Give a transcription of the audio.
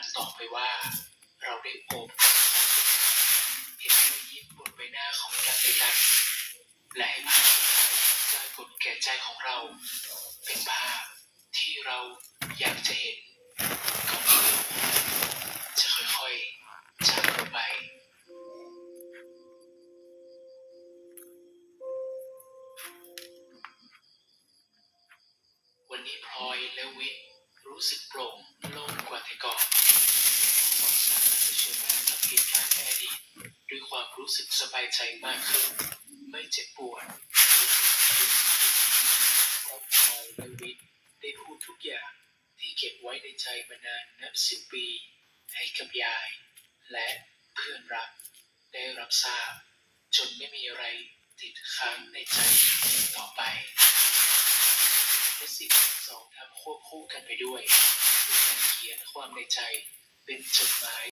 รัสต่อไปว่า เราได้พบเห็นรอยยิ้มบนใบหน้าของกันและกันและให้ภาพสุดท้ายปรากฏแก่ใจของเรา เป็นภาพที่เราอยากจะเห็นก่อนที่โลกจะค่อยๆจากไปวันนี้พลอยและวิทรู้สึกโปร่งโล่งกว่าแต่ก่อนสองสามารถเผชิญหน้ากับเหตุ การณ์ในอดีตด้วยความรู้สึกสบายใจมากขึ้น ไม่เจ็บปวดหรือรู้สึกผิดเพราะพลอยและวิทย์ได้พูดทุกอย่างที่เก็บไว้ในใจมานานนับสิบปี ให้กับยาย และเพื่อนรักได้รับทราบ จนไม่มีอะไรติดค้างในใจต่อไปและสิ่งทั้งสองทำควบคู่กันไปด้วยคือการเขียนความในใจเป็นจดหมาย